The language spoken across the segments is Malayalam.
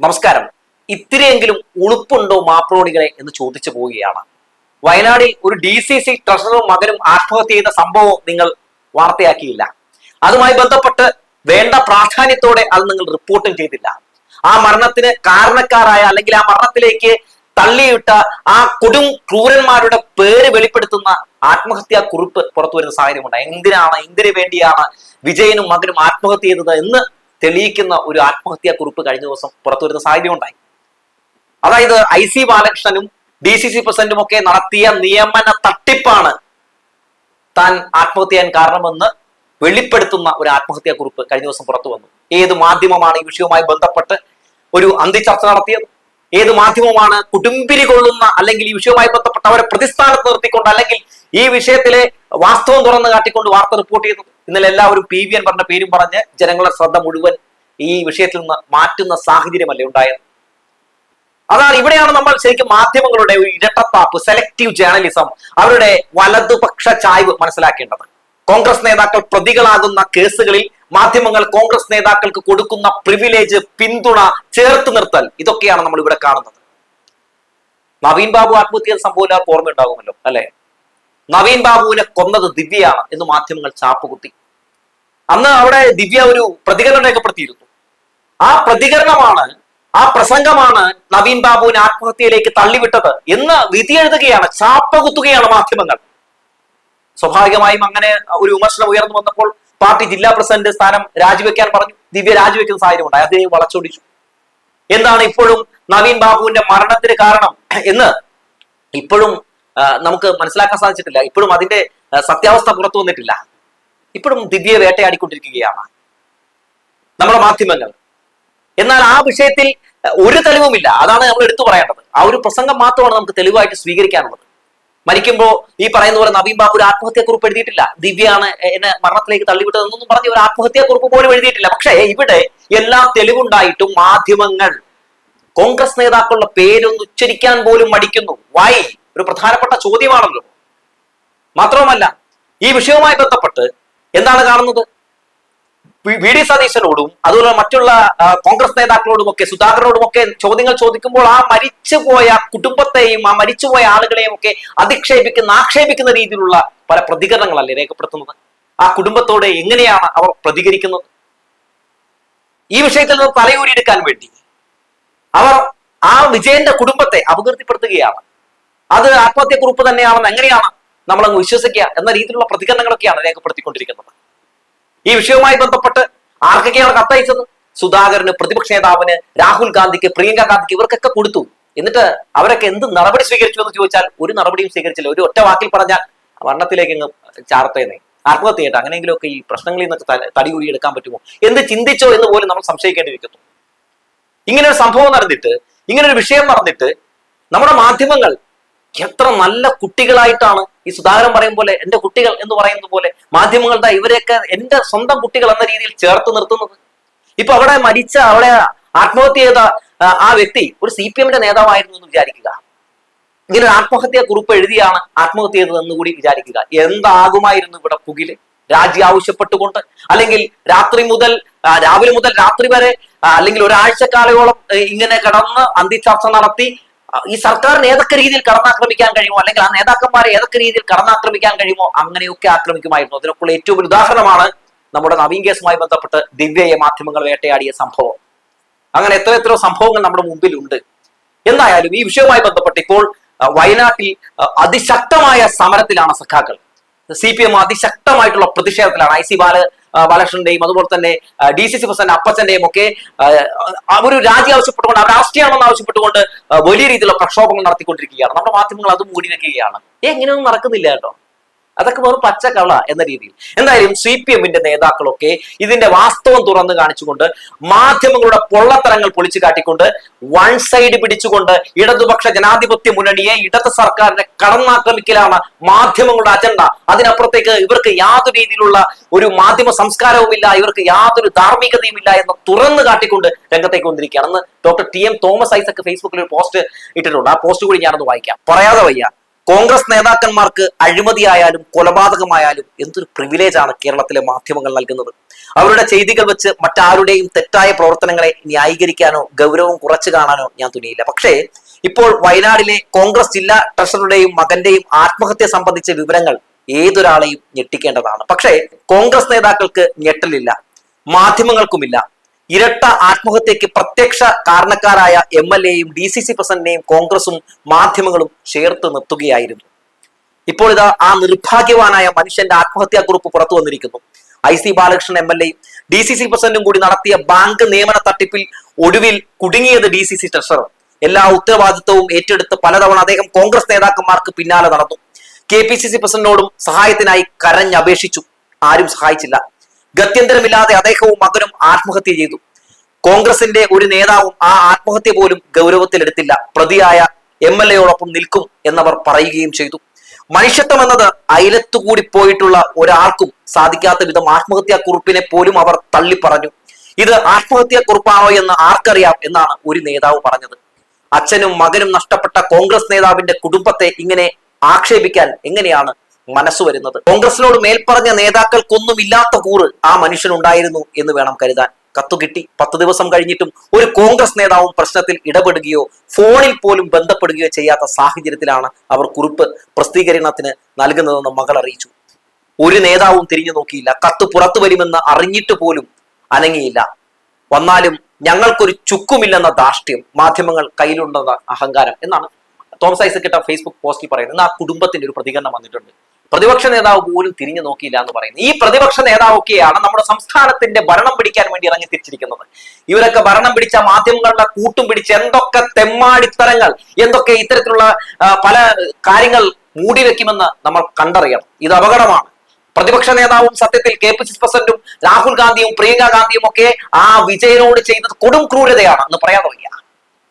നമസ്കാരം. ഇത്തിരിയെങ്കിലും ഉളുപ്പുണ്ടോ മാപ്രോണികളെ എന്ന് ചോദിച്ചു പോവുകയാണ്. വയനാടിൽ ഒരു ഡി സി സി ട്രഷററും മകനും ആത്മഹത്യ ചെയ്ത സംഭവം നിങ്ങൾ വാർത്തയാക്കിയില്ല. അതുമായി ബന്ധപ്പെട്ട് വേണ്ട പ്രാധാന്യത്തോടെ അത് നിങ്ങൾ റിപ്പോർട്ടും ചെയ്തില്ല. ആ മരണത്തിന് കാരണക്കാരായ അല്ലെങ്കിൽ ആ മരണത്തിലേക്ക് തള്ളിയിട്ട ആ കൊടും ക്രൂരന്മാരുടെ പേര് വെളിപ്പെടുത്തുന്ന ആത്മഹത്യാ കുറിപ്പ് പുറത്തു വരുന്ന സാഹചര്യമുണ്ട്. എന്തിനാണ് എന്തിനു വേണ്ടിയാണ് വിജയനും മകനും ആത്മഹത്യ ചെയ്തത് എന്ന് തെളിയിക്കുന്ന ഒരു ആത്മഹത്യാ കുറിപ്പ് കഴിഞ്ഞ ദിവസം പുറത്തു വരുന്ന സാഹചര്യം ഉണ്ടായി അതായത് ഐ സി ബാലകൃഷ്ണനും ഡി സി സി പ്രസിഡന്റും ഒക്കെ നടത്തിയ നിയമന തട്ടിപ്പാണ് താൻ ആത്മഹത്യ കാരണമെന്ന് വെളിപ്പെടുത്തുന്ന ഒരു ആത്മഹത്യാ കുറിപ്പ് കഴിഞ്ഞ ദിവസം പുറത്തു വന്നു. ഏത് മാധ്യമമാണ് ഈ വിഷയവുമായി ബന്ധപ്പെട്ട് ഒരു അന്തിചർച്ച നടത്തിയത്? ഏത് മാധ്യമമാണ് കുടുംബിരി കൊള്ളുന്ന അല്ലെങ്കിൽ ഈ വിഷയവുമായി ബന്ധപ്പെട്ട് അവരെ പ്രതിസ്ഥാനത്ത് നിർത്തിക്കൊണ്ട് അല്ലെങ്കിൽ ഈ വിഷയത്തിലെ വാസ്തവം തുറന്നു കാട്ടിക്കൊണ്ട് വാർത്ത റിപ്പോർട്ട് ചെയ്തത് ഇന്നലെ എല്ലാവരും പി വി എൻ പറഞ്ഞ പേരും പറഞ്ഞ് ജനങ്ങളുടെ ശ്രദ്ധ മുഴുവൻ ഈ വിഷയത്തിൽ നിന്ന് മാറ്റുന്ന സാഹചര്യമല്ലേ ഉണ്ടായത്? അതാണ് ഇവിടെയാണ് നമ്മൾ ശരിക്കും മാധ്യമങ്ങളുടെ ഒരു ഇരട്ടത്താപ്പ് സെലക്റ്റീവ് ജേർണലിസം അവരുടെ വലതുപക്ഷ ചായ്വ് മനസ്സിലാക്കേണ്ടത്. കോൺഗ്രസ് നേതാക്കൾ പ്രതികളാകുന്ന കേസുകളിൽ മാധ്യമങ്ങൾ കോൺഗ്രസ് നേതാക്കൾക്ക് കൊടുക്കുന്ന പ്രിവിലേജ് പിന്തുണ ചേർത്ത് നിർത്തൽ ഇതൊക്കെയാണ് നമ്മൾ ഇവിടെ കാണുന്നത്. നവീൻ ബാബു ആത്മഹത്യ സംഭവം എല്ലാവർക്കും ഓർമ്മയുണ്ടാകുമല്ലോ അല്ലെ? നവീൻ ബാബുവിനെ കൊന്നത് ദിവ്യയാണ് എന്ന് മാധ്യമങ്ങൾ ചാപ്പുകുത്തി. അന്ന് അവിടെ ദിവ്യ ഒരു പ്രതികരണം രേഖപ്പെടുത്തിയിരുന്നു. ആ പ്രതികരണമാണ് ആ പ്രസംഗമാണ് നവീൻ ബാബുവിനെ ആത്മഹത്യയിലേക്ക് തള്ളിവിട്ടത് എന്ന് വിധി എഴുതുകയാണ് ചാപ്പകുത്തുകയാണ് മാധ്യമങ്ങൾ. സ്വാഭാവികമായും അങ്ങനെ ഒരു വിമർശനം ഉയർന്നു വന്നപ്പോൾ പാർട്ടി ജില്ലാ പ്രസിഡന്റ് സ്ഥാനം രാജിവെക്കാൻ പറഞ്ഞു. ദിവ്യ രാജിവെക്കുന്ന സാഹചര്യം ഉണ്ടായി അതിനെ വളച്ചൊടിച്ചു. എന്താണ് ഇപ്പോഴും നവീൻ ബാബുവിന്റെ മരണത്തിന് കാരണം എന്ന് ഇപ്പോഴും നമുക്ക് മനസ്സിലാക്കാൻ സാധിച്ചിട്ടില്ല. ഇപ്പോഴും അതിന്റെ സത്യാവസ്ഥ പുറത്തു വന്നിട്ടില്ല. ഇപ്പോഴും ദിവ്യ വേട്ടയാടിക്കൊണ്ടിരിക്കുകയാണ്. നമ്മുടെ മാധ്യമങ്ങൾ. എന്നാൽ ആ വിഷയത്തിൽ ഒരു തെളിവുമില്ല. അതാണ് നമ്മൾ എടുത്തു പറയേണ്ടത്. ആ ഒരു പ്രസംഗം മാത്രമാണ് നമുക്ക് തെളിവായിട്ട് സ്വീകരിക്കാനുള്ളത്. മരിക്കുമ്പോൾ ഈ പറയുന്ന പോലെ നവീൻ ബാബു ഒരു ആത്മഹത്യാ കുറിപ്പ് എഴുതിയിട്ടില്ല. ദിവ്യാണ് എന്നെ മരണത്തിലേക്ക് തള്ളിവിട്ടതെന്നൊന്നും പറഞ്ഞ ഒരു ആത്മഹത്യാ കുറിപ്പ് പോലും എഴുതിയിട്ടില്ല. പക്ഷേ ഇവിടെ എല്ലാ തെളിവുണ്ടായിട്ടും മാധ്യമങ്ങൾ കോൺഗ്രസ് നേതാക്കളുടെ പേരൊന്ന് ഉച്ചരിക്കാൻ പോലും മടിക്കുന്നു. വൈ ഒരു പ്രധാനപ്പെട്ട ചോദ്യമാണല്ലോ. മാത്രവുമല്ല ഈ വിഷയവുമായി ബന്ധപ്പെട്ട് എന്താണ് കാണുന്നത്? വി- ഡി സതീശനോടും അതുപോലെ മറ്റുള്ള കോൺഗ്രസ് നേതാക്കളോടും ഒക്കെ സുധാകരനോടും ഒക്കെ ചോദ്യങ്ങൾ ചോദിക്കുമ്പോൾ ആ മരിച്ചുപോയ കുടുംബത്തെയും ആ മരിച്ചുപോയ ആളുകളെയും ഒക്കെ അധിക്ഷേപിക്കുന്ന ആക്ഷേപിക്കുന്ന രീതിയിലുള്ള പല പ്രതികരണങ്ങളല്ലേ രേഖപ്പെടുത്തുന്നത്? ആ കുടുംബത്തോട് എങ്ങനെയാണ് അവർ പ്രതികരിക്കുന്നത്? ഈ വിഷയത്തിൽ നിന്ന് തലയൂരിയെടുക്കാൻ വേണ്ടി അവർ ആ വിജയന്റെ കുടുംബത്തെ അപകീർത്തിപ്പെടുത്തുകയാണ്. അത് ആത്മഹത്യക്കുറിപ്പ് തന്നെയാണെന്ന് എങ്ങനെയാണ് നമ്മൾ അങ്ങ് വിശ്വസിക്കുക എന്ന രീതിയിലുള്ള പ്രതികരണങ്ങളൊക്കെയാണ് രേഖപ്പെടുത്തിക്കൊണ്ടിരിക്കുന്നത്. ഈ വിഷയവുമായി ബന്ധപ്പെട്ട് ആർക്കൊക്കെയാണ് കത്തയച്ചത്? സുധാകരന് പ്രതിപക്ഷ നേതാവിന് രാഹുൽ ഗാന്ധിക്ക് പ്രിയങ്ക ഗാന്ധിക്ക് ഇവർക്കൊക്കെ കൊടുത്തു. എന്നിട്ട് അവരൊക്കെ എന്ത് നടപടി സ്വീകരിച്ചു എന്ന് ചോദിച്ചാൽ ഒരു നടപടിയും സ്വീകരിച്ചില്ല. ഒരു ഒറ്റ വാക്കിൽ പറഞ്ഞാൽ വർണത്തിലേക്ക് ഇങ്ങ് ചാർത്തേനെ ആത്മഹത്യ ചെയ്യട്ടെ. അങ്ങനെയെങ്കിലുമൊക്കെ ഈ പ്രശ്നങ്ങളിൽ നിന്നൊക്കെ തടികൂടി എടുക്കാൻ പറ്റുമോ? എന്ത് ചിന്തിച്ചോ എന്ന് പോലും നമ്മൾ സംശയിക്കേണ്ടിയിരിക്കുന്നു. ഇങ്ങനെ ഒരു സംഭവം നടന്നിട്ട് ഇങ്ങനെ ഒരു വിഷയം നടന്നിട്ട് നമ്മുടെ മാധ്യമങ്ങൾ എത്ര നല്ല കുട്ടികളായിട്ടാണ് ഈ സുധാകരൻ പറയും പോലെ എന്റെ കുട്ടികൾ എന്ന് പറയുന്നത് പോലെ മാധ്യമങ്ങൾ ദാ ഇവരെയൊക്കെ എന്റെ സ്വന്തം കുട്ടികൾ എന്ന രീതിയിൽ ചേർത്ത് നിർത്തുന്നത്. ഇപ്പൊ അവിടെ മരിച്ച അവിടെ ആത്മഹത്യ ചെയ്ത ആ, വ്യക്തി ഒരു സി പി എമ്മിന്റെ നേതാവായിരുന്നു എന്ന് വിചാരിക്കുക. ഇങ്ങനെ ഒരു ആത്മഹത്യാ കുറിപ്പ് എഴുതിയാണ് ആത്മഹത്യ ചെയ്തതെന്ന് കൂടി വിചാരിക്കുക. എന്താകുമായിരുന്നു ഇവിടെ പുകിൽ? രാജി ആവശ്യപ്പെട്ടുകൊണ്ട് അല്ലെങ്കിൽ രാത്രി മുതൽ രാവിലെ മുതൽ രാത്രി വരെ അല്ലെങ്കിൽ ഒരാഴ്ചക്കാലയോളം കാലയോളം ഇങ്ങനെ കിടന്ന് അന്തിച്ചർച്ച നടത്തി ഈ സർക്കാരിന് ഏതൊക്കെ രീതിയിൽ കടന്നാക്രമിക്കാൻ കഴിയുമോ അല്ലെങ്കിൽ ആ നേതാക്കന്മാരെ ഏതൊക്കെ രീതിയിൽ കടന്നാക്രമിക്കാൻ കഴിയുമോ അങ്ങനെയൊക്കെ ആക്രമിക്കുമായിരുന്നു. അതിനൊക്കെയുള്ള ഏറ്റവും ഉദാഹരണമാണ് നമ്മുടെ നവീൻ കേസുമായി ബന്ധപ്പെട്ട് ദിവ്യയെ മാധ്യമങ്ങൾ വേട്ടയാടിയ സംഭവം. അങ്ങനെ എത്ര എത്ര സംഭവങ്ങൾ നമ്മുടെ മുമ്പിലുണ്ട്. എന്തായാലും ഈ വിഷയവുമായി ബന്ധപ്പെട്ട് ഇപ്പോൾ വയനാട്ടിൽ അതിശക്തമായ സമരത്തിലാണ് സഖാക്കൾ. സി പി എം അതിശക്തമായിട്ടുള്ള പ്രതിഷേധത്തിലാണ്. ഐ സി ബാല ബാലകൃഷ്ണന്റെയും അതുപോലെ തന്നെ ഡി സി സി പ്രസിഡന്റ് അപ്പച്ചന്റെയും ഒക്കെ ഒരു രാജി ആവശ്യപ്പെട്ടുകൊണ്ട് അവർ രാഷ്ട്രീയമാണെന്ന് ആവശ്യപ്പെട്ടുകൊണ്ട് വലിയ രീതിയിലുള്ള പ്രക്ഷോഭങ്ങൾ നടത്തിക്കൊണ്ടിരിക്കുകയാണ്. നമ്മുടെ മാധ്യമങ്ങൾ അതും മൂടി വെക്കുകയാണ് എങ്ങനെയൊന്നും നടക്കുന്നില്ല കേട്ടോ. അതൊക്കെ വെറും പച്ചക്കള എന്ന രീതിയിൽ. എന്തായാലും സി പി എമ്മിന്റെ നേതാക്കളൊക്കെ ഇതിന്റെ വാസ്തവം തുറന്നു കാണിച്ചുകൊണ്ട് മാധ്യമങ്ങളുടെ പൊള്ളത്തരങ്ങൾ പൊളിച്ചു കാട്ടിക്കൊണ്ട് വൺ സൈഡ് പിടിച്ചുകൊണ്ട് ഇടതുപക്ഷ ജനാധിപത്യ മുന്നണിയെ ഇടത് സർക്കാരിനെ കടന്നാക്രമിക്കലാണ് മാധ്യമങ്ങളുടെ അജണ്ട. അതിനപ്പുറത്തേക്ക് ഇവർക്ക് യാതൊരു രീതിയിലുള്ള ഒരു മാധ്യമ സംസ്കാരവുമില്ല ഇവർക്ക് യാതൊരു ധാർമ്മികതയുമില്ല എന്ന് തുറന്നു കാട്ടിക്കൊണ്ട് രംഗത്തേക്ക് വന്നിരിക്കുകയാണ്. Doctor T M Thomas Isaac ഫേസ്ബുക്കിൽ ഒരു പോസ്റ്റ് ഇട്ടിട്ടുണ്ട്. ആ പോസ്റ്റ് കൂടി ഞാനൊന്ന് വായിക്കാം. പറയാതെ വയ്യ. കോൺഗ്രസ് നേതാക്കന്മാർക്ക് അഴിമതിയായാലും കൊലപാതകമായാലും എന്തൊരു പ്രിവിലേജാണ് കേരളത്തിലെ മാധ്യമങ്ങൾ നൽകുന്നത്. അവരുടെ ചെയ്തികൾ വെച്ച് മറ്റാരുടെയും തെറ്റായ പ്രവർത്തനങ്ങളെ ന്യായീകരിക്കാനോ ഗൗരവം കുറച്ചു കാണാനോ ഞാൻ തുനിയില്ല. പക്ഷേ ഇപ്പോൾ വയനാടിലെ കോൺഗ്രസ് ജില്ലാ ട്രഷററുടെയും മകന്റെയും ആത്മഹത്യ സംബന്ധിച്ച വിവരങ്ങൾ ഏതൊരാളെയും ഞെട്ടിക്കേണ്ടതാണ്. പക്ഷേ കോൺഗ്രസ് നേതാക്കൾക്ക് ഞെട്ടലില്ല മാധ്യമങ്ങൾക്കുമില്ല. ഇരട്ട ആത്മഹത്യക്ക് പ്രത്യക്ഷ കാരണക്കാരായ എം എൽ എയും ഡി സി സി പ്രസിഡന്റിനെയും കോൺഗ്രസും മാധ്യമങ്ങളും ചേർത്ത് നിർത്തുകയായിരുന്നു. ഇപ്പോൾ ഇതാ ആ നിർഭാഗ്യവാനായ മനുഷ്യന്റെ ആത്മഹത്യാ കുറിപ്പ് പുറത്തു വന്നിരിക്കുന്നു. I C Balakrishnan M L എയും ഡി സി സി പ്രസിഡന്റും കൂടി നടത്തിയ ബാങ്ക് നിയമന തട്ടിപ്പിൽ ഒടുവിൽ കുടുങ്ങിയത് ഡി സി സി ട്രഷറർ. എല്ലാ ഉത്തരവാദിത്വവും ഏറ്റെടുത്ത് പലതവണ അദ്ദേഹം കോൺഗ്രസ് നേതാക്കന്മാർക്ക് പിന്നാലെ നടന്നു. കെ പി സി സി പ്രസിഡന്റിനോടും സഹായത്തിനായി കരഞ്ഞപേക്ഷിച്ചു. ആരും സഹായിച്ചില്ല. ഗത്യന്തരമില്ലാതെ അദ്ദേഹവും മകനും ആത്മഹത്യ ചെയ്തു. കോൺഗ്രസിന്റെ ഒരു നേതാവും ആ ആത്മഹത്യ പോലും ഗൗരവത്തിലെടുത്തില്ല. പ്രതിയായ എം എൽ എയോടൊപ്പം നിൽക്കും എന്നവർ പറയുകയും ചെയ്തു. മനുഷ്യത്വം എന്നത് അയലത്തുകൂടി പോയിട്ടുള്ള ഒരാൾക്കും സാധിക്കാത്ത വിധം ആത്മഹത്യാ കുറിപ്പിനെ പോലും അവർ തള്ളി പറഞ്ഞു ഇത് ആത്മഹത്യാ കുറിപ്പാണോ എന്ന് ആർക്കറിയാം എന്നാണ് ഒരു നേതാവ് പറഞ്ഞത്. അച്ഛനും മകനും നഷ്ടപ്പെട്ട കോൺഗ്രസ് നേതാവിന്റെ കുടുംബത്തെ ഇങ്ങനെ ആക്ഷേപിക്കാൻ എങ്ങനെയാണ് മനസ്സ് വരുന്നത്. കോൺഗ്രസിനോട് മേൽപ്പറഞ്ഞ നേതാക്കൾക്കൊന്നും ഇല്ലാത്ത കൂറ് ആ മനുഷ്യനുണ്ടായിരുന്നു എന്ന് വേണം കരുതാൻ. കത്തു കിട്ടി. പത്ത് ദിവസം കഴിഞ്ഞിട്ടും ഒരു കോൺഗ്രസ് നേതാവും പ്രശ്നത്തിൽ ഇടപെടുകയോ ഫോണിൽ പോലും ബന്ധപ്പെടുകയോ ചെയ്യാത്ത സാഹചര്യത്തിലാണ് അവർ കുറിപ്പ് പ്രസിദ്ധീകരണത്തിന് നൽകുന്നതെന്ന് മകൾ അറിയിച്ചു. ഒരു നേതാവും തിരിഞ്ഞു നോക്കിയില്ല. കത്ത് പുറത്തു വരുമെന്ന് അറിഞ്ഞിട്ട് പോലും അനങ്ങിയില്ല. വന്നാലും ഞങ്ങൾക്കൊരു ചുക്കുമില്ലെന്ന ധാർഷ്ട്യം മാധ്യമങ്ങൾ കയ്യിലുണ്ടെന്ന അഹങ്കാരം എന്നാണ് തോമസ് ഐസക് കിട്ട ഫേസ്ബുക്ക് പോസ്റ്റിൽ പറയുന്നത്. ആ കുടുംബത്തിന്റെ ഒരു പ്രതികരണം വന്നിട്ടുണ്ട്. പ്രതിപക്ഷ നേതാവ് പോലും തിരിഞ്ഞു നോക്കിയില്ല എന്ന് പറയുന്നത് ഈ പ്രതിപക്ഷ നേതാവൊക്കെയാണ് നമ്മുടെ സംസ്ഥാനത്തിന്റെ ഭരണം പിടിക്കാൻ വേണ്ടി ഇറങ്ങി തിരിച്ചിരിക്കുന്നത്. ഇവരൊക്കെ ഭരണം പിടിച്ച മാധ്യമങ്ങളുടെ കൂട്ടും പിടിച്ച് എന്തൊക്കെ തെമ്മാടിത്തരങ്ങൾ എന്തൊക്കെ ഇത്തരത്തിലുള്ള പല കാര്യങ്ങൾ മൂടി വെക്കുമെന്ന് നമ്മൾ കണ്ടറിയണം. ഇത് അപകടമാണ്. പ്രതിപക്ഷ നേതാവും സത്യത്തിൽ കെ പി സി പ്രസിഡന്റും രാഹുൽ ഗാന്ധിയും പ്രിയങ്ക ഗാന്ധിയും ഒക്കെ ആ വിജയനോട് ചെയ്തത് കൊടും ക്രൂരതയാണ് എന്ന് പറയാൻ വയ്യ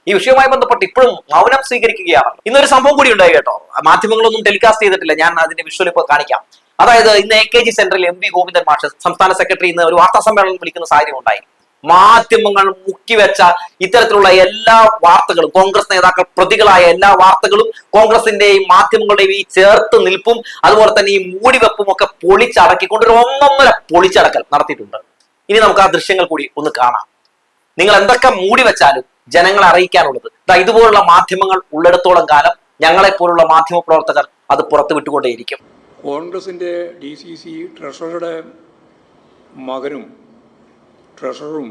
ഈ വിഷയവുമായി ബന്ധപ്പെട്ട് ഇപ്പോഴും മൗനം സ്വീകരിക്കുകയാണ്. ഇന്നൊരു സംഭവം കൂടി ഉണ്ടായി കേട്ടോ. മാധ്യമങ്ങളൊന്നും ടെലികാസ്റ്റ് ചെയ്തിട്ടില്ല. ഞാൻ അതിന്റെ വിഷ്വൽ ഇപ്പോൾ കാണിക്കാം. അതായത് ഇന്ന് എ കെ ജി സെന്ററിൽ എം വി ഗോവിന്ദൻ മാഷ് സംസ്ഥാന സെക്രട്ടറി ഇന്ന് ഒരു വാർത്താ സമ്മേളനം വിളിക്കുന്ന സാഹചര്യം ഉണ്ടായി. മാധ്യമങ്ങൾ മുക്കിവെച്ച ഇത്തരത്തിലുള്ള എല്ലാ വാർത്തകളും കോൺഗ്രസ് നേതാക്കൾ പ്രതികളായ എല്ലാ വാർത്തകളും കോൺഗ്രസിന്റെയും മാധ്യമങ്ങളുടെയും ഈ ചേർത്ത് നിൽപ്പും അതുപോലെ തന്നെ ഈ മൂടിവെപ്പും ഒക്കെ പൊളിച്ചടക്കിക്കൊണ്ട് ഒരു ഒന്നൊന്നര പൊളിച്ചടക്കൽ നടത്തിയിട്ടുണ്ട്. ഇനി നമുക്ക് ആ ദൃശ്യങ്ങൾ കൂടി ഒന്ന് കാണാം. നിങ്ങൾ എന്തൊക്കെ മൂടി വെച്ചാലും ജനങ്ങളെ അറിയിക്കാനുള്ളത്. ഇതാ ഇതുപോലുള്ള മാധ്യമങ്ങൾ ഉള്ളിടത്തോളം കാലം ഞങ്ങളെ പോലുള്ള മാധ്യമ പ്രവർത്തകർ അത് പുറത്തുവിട്ടുകൊണ്ടേയിരിക്കും. കോൺഗ്രസിന്റെ ഡി സി സി ട്രഷററുടെ മകനും ട്രഷറും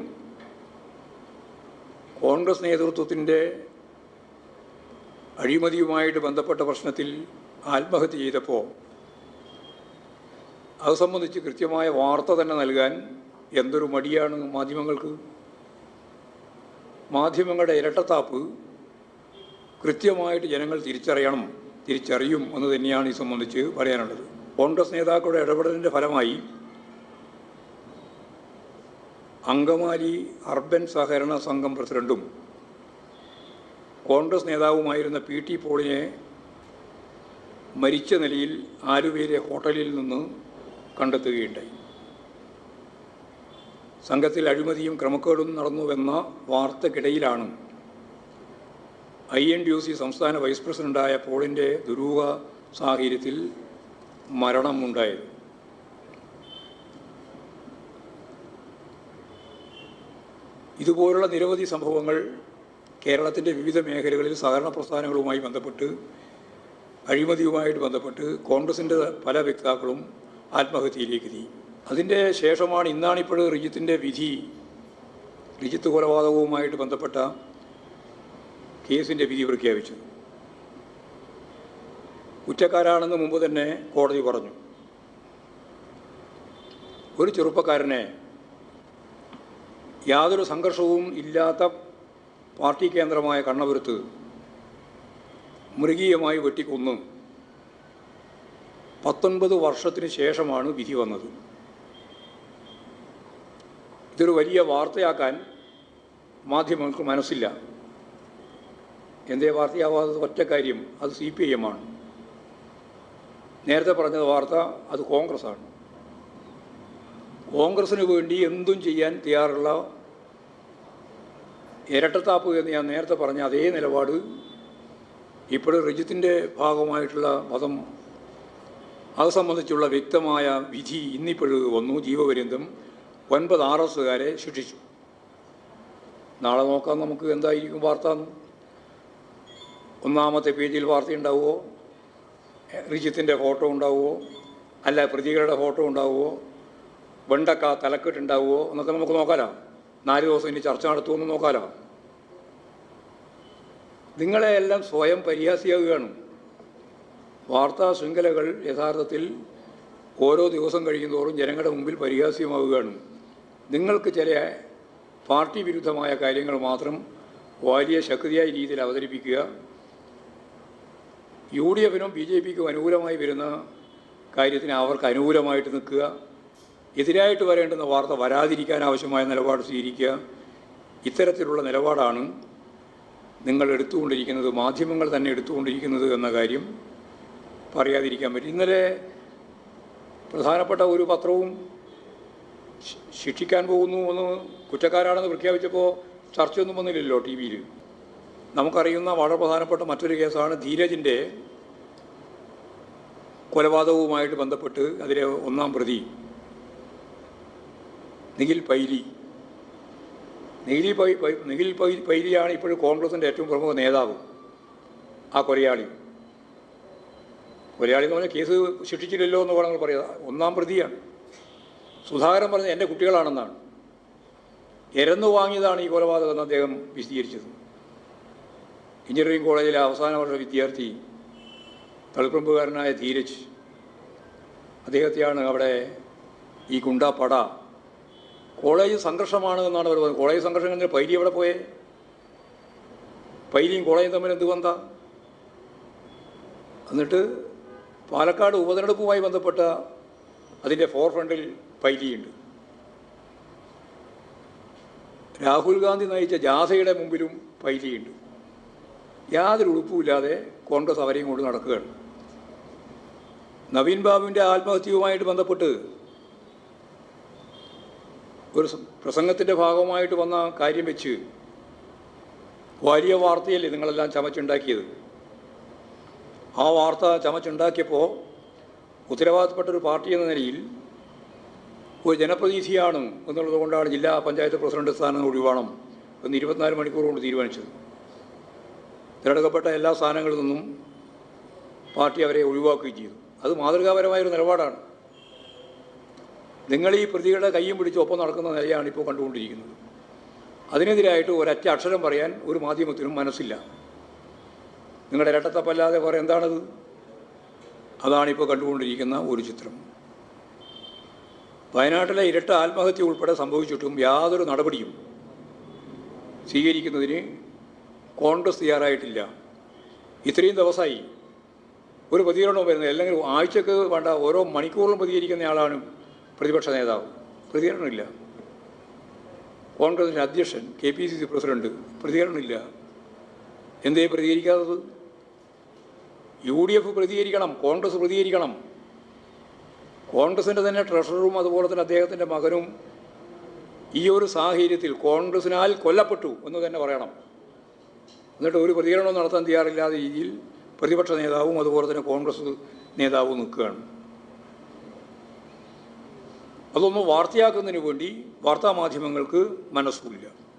കോൺഗ്രസ് നേതൃത്വത്തിന്റെ അഴിമതിയുമായിട്ട് ബന്ധപ്പെട്ട പ്രശ്നത്തിൽ ആത്മഹത്യ ചെയ്തപ്പോൾ അത് സംബന്ധിച്ച് കൃത്യമായ വാർത്ത തന്നെ നൽകാൻ എന്തൊരു മടിയാണ് മാധ്യമങ്ങൾക്ക് മാധ്യമങ്ങളുടെ ഇരട്ടത്താപ്പ് കൃത്യമായിട്ട് ജനങ്ങൾ തിരിച്ചറിയണം തിരിച്ചറിയും എന്ന് തന്നെയാണ് ഈ സംബന്ധിച്ച് പറയാനുള്ളത്. കോൺഗ്രസ് നേതാക്കളുടെ ഇടപെടലിന്റെ ഫലമായി അങ്കമാലി അർബൻ സഹകരണ സംഘം പ്രസിഡന്റും കോൺഗ്രസ് നേതാവുമായിരുന്ന പി ടി പോളിനെ മരിച്ച നിലയിൽ ആലുവയിലെ ഹോട്ടലിൽ നിന്ന് കണ്ടെത്തുകയുണ്ടായി. സംഘത്തിൽ അഴിമതിയും ക്രമക്കേടും നടന്നുവെന്ന വാർത്തക്കിടയിലാണ്. I N D U C സംസ്ഥാന വൈസ് പ്രസിഡന്റായ പോളിന്റെ ദുരൂഹ സാഹചര്യത്തിൽ മരണമുണ്ടായത്. ഇതുപോലുള്ള നിരവധി സംഭവങ്ങൾ കേരളത്തിന്റെ വിവിധ മേഖലകളിൽ സഹകരണ പ്രസ്ഥാനങ്ങളുമായി ബന്ധപ്പെട്ട് അഴിമതിയുമായിട്ട് ബന്ധപ്പെട്ട് കോൺഗ്രസിന്റെ പല വ്യക്താക്കളും ആത്മഹത്യയിലേക്ക് നീങ്ങി. അതിന്റെ ശേഷമാണ് ഇന്നാണിപ്പോൾ റിജിത്തിന്റെ വിധി റിജിത്ത് കൊലപാതകവുമായിട്ട് ബന്ധപ്പെട്ട കേസിന്റെ വിധി പ്രഖ്യാപിച്ചത്. കുറ്റക്കാരാണെന്ന് മുമ്പ് തന്നെ കോടതി പറഞ്ഞു. ഒരു ചെറുപ്പക്കാരനെ യാതൊരു സംഘർഷവും ഇല്ലാത്ത പാർട്ടി കേന്ദ്രമായ കണ്ണപുരത്ത് മൃഗീയമായി വെട്ടിക്കൊന്ന് പത്തൊൻപത് വർഷത്തിന് ശേഷമാണ് വിധി വന്നത്. ഇതൊരു വലിയ വാർത്തയാക്കാൻ മാധ്യമങ്ങൾക്ക് മനസ്സില്ല. എന്തേ വാർത്തയാവാത്തത് ഒറ്റ കാര്യം അത് സി പി ഐ എമ്മാണ് നേരത്തെ പറഞ്ഞത് വാർത്ത അത് കോൺഗ്രസ്സാണ്. കോൺഗ്രസ്സിന് വേണ്ടി എന്തും ചെയ്യാൻ തയ്യാറുള്ള ഇരട്ടത്താപ്പ് എന്ന് ഞാൻ നേരത്തെ പറഞ്ഞ അതേ നിലപാട് ഇപ്പോഴും റിജിത്തിന്റെ ഭാഗമായിട്ടുള്ള മതം അത് സംബന്ധിച്ചുള്ള വ്യക്തമായ വിധി ഇന്നിപ്പോഴും വന്നു. ജീവപര്യന്തം ഒൻപത് ആർ എസുകാരെ ശിക്ഷിച്ചു. നാളെ നോക്കാം നമുക്ക് എന്തായിരിക്കും വാർത്ത ഒന്നാമത്തെ പേജിൽ വാർത്തയുണ്ടാവുമോ? റിജിത്തിന്റെ ഫോട്ടോ ഉണ്ടാവുമോ? അല്ല പ്രതികളുടെ ഫോട്ടോ ഉണ്ടാവുമോ? വെണ്ടക്ക തലക്കെട്ടുണ്ടാവുമോ? എന്നൊക്കെ നമുക്ക് നോക്കാലോ. നാല് ദിവസം ഇനി ചർച്ച നടത്തുമെന്ന് നോക്കാലോ. നിങ്ങളെ എല്ലാം സ്വയം പരിഹാസിയാവുകയാണ്. വാർത്താ ശൃംഖലകൾ യഥാർത്ഥത്തിൽ ഓരോ ദിവസം കഴിയുന്തോറും ജനങ്ങളുടെ മുമ്പിൽ പരിഹാസ്യമാവുകയാണ്. നിങ്ങൾക്ക് ചില പാർട്ടി വിരുദ്ധമായ കാര്യങ്ങൾ മാത്രം വലിയ ശക്തിയായ രീതിയിൽ അവതരിപ്പിക്കുക. യു ഡി എഫിനും ബി ജെ പിക്കും അനുകൂലമായി വരുന്ന കാര്യത്തിന് അവർക്ക് അനുകൂലമായിട്ട് നിൽക്കുക. എതിരായിട്ട് വരേണ്ടുന്ന വാർത്ത വരാതിരിക്കാൻ ആവശ്യമായ നിലപാട് സ്വീകരിക്കുക. ഇത്തരത്തിലുള്ള നിലപാടാണ് നിങ്ങൾ എടുത്തുകൊണ്ടിരിക്കുന്നത് മാധ്യമങ്ങൾ തന്നെ എടുത്തുകൊണ്ടിരിക്കുന്നത് എന്ന കാര്യം പറയാതിരിക്കാൻ പറ്റും. ഇന്നലെ പ്രധാനപ്പെട്ട ഒരു പത്രവും ശിക്ഷിക്കാൻ പോകുന്നു എന്ന് കുറ്റക്കാരാണെന്ന് പ്രഖ്യാപിച്ചപ്പോൾ ചർച്ചയൊന്നും വന്നില്ലല്ലോ ടി വിയിൽ നമുക്കറിയുന്ന വളരെ പ്രധാനപ്പെട്ട മറ്റൊരു കേസാണ് ധീരജിന്റെ കൊലപാതകവുമായിട്ട് ബന്ധപ്പെട്ട് അതിലെ ഒന്നാം പ്രതി നിഖിൽ പൈലി. നിഖിൽ പൈ നിഖിൽ പൈ പൈലിയാണ് ഇപ്പോഴും കോൺഗ്രസിന്റെ ഏറ്റവും പ്രമുഖ നേതാവ് ആ കൊലയാളി. കൊലയാളി എന്ന് പറഞ്ഞാൽ കേസ് ശിക്ഷിച്ചില്ലല്ലോ എന്ന് വേണമെങ്കിൽ പറയാം. ഒന്നാം പ്രതിയാണ്. സുധാകരൻ പറഞ്ഞത് എന്റെ കുട്ടികളാണെന്നാണ്. എരന്നു വാങ്ങിയതാണ് ഈ കൊലപാതകം അദ്ദേഹം വിശദീകരിച്ചത്. എഞ്ചിനീയറിംഗ് കോളേജിലെ അവസാന വർഷ വിദ്യാർത്ഥി തളിപ്പറമ്പുകാരനായ ധീരജ് അദ്ദേഹത്തെയാണ് അവിടെ ഈ ഗുണ്ടാപ്പട കോളേജ് സംഘർഷമാണ് എന്നാണ് അവർ പറഞ്ഞത്. കോളേജ് സംഘർഷം കഴിഞ്ഞാൽ പൈലി എവിടെ പോയേ? പൈലിയും കോളേജും തമ്മിൽ എന്ത് ബന്ധ? എന്നിട്ട് പാലക്കാട് ഉപതെരഞ്ഞെടുപ്പുമായി ബന്ധപ്പെട്ട അതിന്റെ ഫോർ ഫ്രണ്ടിൽ പൈലിയുണ്ട്. രാഹുൽ ഗാന്ധി നയിച്ച ജാഥയുടെ മുമ്പിലും പൈലിയുണ്ട്. യാതൊരു ഉടുപ്പുമില്ലാതെ കോൺഗ്രസ് അവരെയും കൊണ്ട് നടക്കുകയാണ്. നവീൻ ബാബുവിന്റെ ആത്മഹത്യയുമായിട്ട് ബന്ധപ്പെട്ട് ഒരു പ്രസംഗത്തിന്റെ ഭാഗമായിട്ട് വന്ന കാര്യം വെച്ച് വലിയ വാർത്തയല്ലേ നിങ്ങളെല്ലാം ചമച്ചുണ്ടാക്കിയത്? ആ വാർത്ത ചമച്ചുണ്ടാക്കിയപ്പോൾ ഉത്തരവാദിത്തപ്പെട്ട ഒരു പാർട്ടി എന്ന നിലയിൽ ഒരു ജനപ്രതിനിധിയാണ് എന്നുള്ളത് കൊണ്ടാണ് ജില്ലാ പഞ്ചായത്ത് പ്രസിഡന്റ് സ്ഥാനം ഒഴിവാണം എന്ന് ഇരുപത്തിനാല് മണിക്കൂർ കൊണ്ട് തീരുമാനിച്ചത്. തിരഞ്ഞെടുക്കപ്പെട്ട എല്ലാ സ്ഥാനങ്ങളിൽ നിന്നും പാർട്ടി അവരെ ഒഴിവാക്കുകയും ചെയ്തു. അത് മാതൃകാപരമായൊരു നിലപാടാണ്. നിങ്ങൾ ഈ പ്രതികളുടെ കൈയും പിടിച്ച് ഒപ്പം നടക്കുന്ന നിലയാണ് ഇപ്പോൾ കണ്ടുകൊണ്ടിരിക്കുന്നത്. അതിനെതിരായിട്ട് ഒരൊറ്റ അക്ഷരം പറയാൻ ഒരു മാധ്യമത്തിനും മനസ്സില്ല. നിങ്ങളുടെ ഇരട്ടത്തപ്പല്ലാതെ വേറെ എന്താണത്? അതാണിപ്പോൾ കണ്ടുകൊണ്ടിരിക്കുന്ന ഒരു ചിത്രം. വയനാട്ടിലെ ഇരട്ട ആത്മഹത്യ ഉൾപ്പെടെ സംഭവിച്ചിട്ടും യാതൊരു നടപടിയും സ്വീകരിക്കുന്നതിന് കോൺഗ്രസ് തയ്യാറായിട്ടില്ല. ഇത്രയും ദിവസമായി ഒരു പ്രതികരണവും വരുന്നത് അല്ലെങ്കിൽ ആഴ്ചക്ക് വേണ്ട ഓരോ മണിക്കൂറിലും പ്രതികരിക്കുന്ന ആളാണ് പ്രതിപക്ഷ നേതാവ്. പ്രതികരണമില്ല. കോൺഗ്രസിന്റെ അധ്യക്ഷൻ K P C C president പ്രതികരണമില്ല. എന്തേ പ്രതികരിക്കാത്തത്? യു ഡി എഫ് പ്രതികരിക്കണം കോൺഗ്രസ് പ്രതികരിക്കണം. കോൺഗ്രസിന്റെ തന്നെ ട്രഷററും അതുപോലെ തന്നെ അദ്ദേഹത്തിന്റെ മകനും ഈ ഒരു സാഹചര്യത്തിൽ കോൺഗ്രസിനാൽ കൊല്ലപ്പെട്ടു എന്ന് തന്നെ പറയണം. എന്നിട്ട് ഒരു പ്രതികരണവും നടത്താൻ തയ്യാറില്ലാത്ത രീതിയിൽ പ്രതിപക്ഷ നേതാവും അതുപോലെ തന്നെ കോൺഗ്രസ് നേതാവും നിൽക്കുകയാണ്. അതൊന്ന് വാർത്തയാക്കുന്നതിന് വേണ്ടി വാർത്താമാധ്യമങ്ങൾക്ക് മനസ്സുമില്ല